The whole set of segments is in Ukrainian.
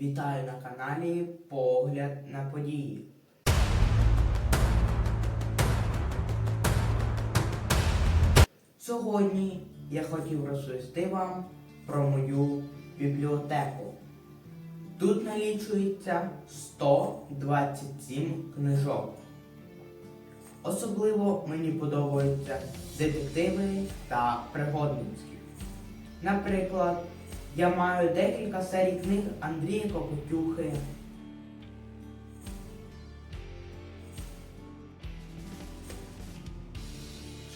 Вітаю на каналі Погляд на події. Сьогодні я хотів розповісти вам про мою бібліотеку. Тут налічується 127 книжок. Особливо мені подобаються детективи та пригодницькі. Наприклад, я маю декілька серій книг Андрія Кокотюхи.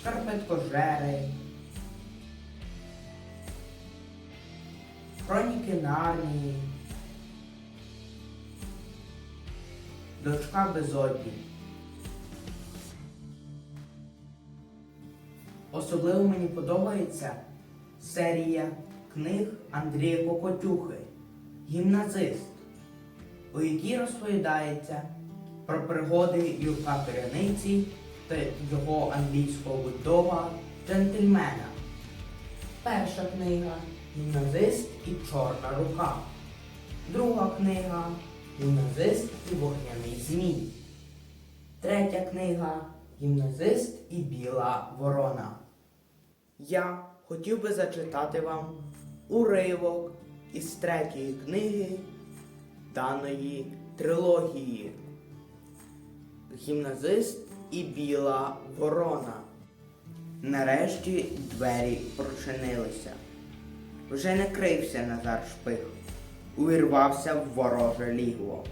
Шкарпеткожери. Хроніки Нарнії. Дочка безодні. Особливо мені подобається серія книг Андрія Кокотюхи Гімназист, у якій розповідається про пригоди Юрка Перяниці та його англійського бульдога джентльмена. Перша книга Гімназист і Чорна рука. Друга книга Гімназист і вогняний змій. Третя книга Гімназист і біла ворона. Я хотів би зачитати вам уривок із третьої книги даної трилогії. Гімназист і біла ворона. Нарешті двері прочинилися. Вже не крився Назар Шпих, увірвався в вороже лігво.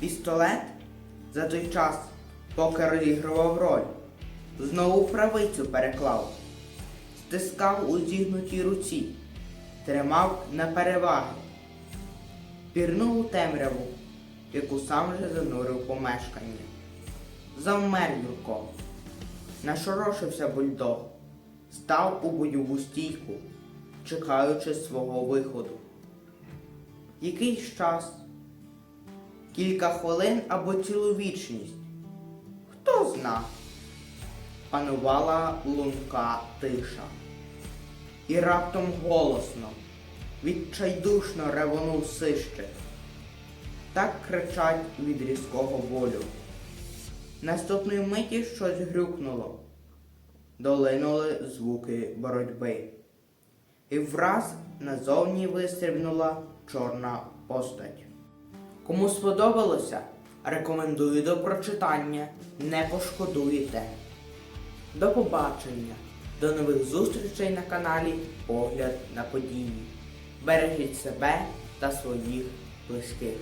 Пістолет за той час, поки розігрував роль, знову правицю переклав, стискав у зігнутій руці, тримав на переваги, пірнув у темряву, яку сам же занурив помешкання. Завмер Юрко, нашорошився бульдог, став у бойову стійку, чекаючи свого виходу. Якийсь час, кілька хвилин або цілу вічність, хто зна, панувала лунка тиша. І раптом голосно, відчайдушно ревонув сищик. Так кричать від різкого болю. Наступної миті щось грюкнуло. Долинули звуки боротьби. І враз назовні вистрибнула чорна постать. Кому сподобалося, рекомендую до прочитання, не пошкодуєте. До побачення, до нових зустрічей на каналі Погляд на події. Бережіть себе та своїх близьких.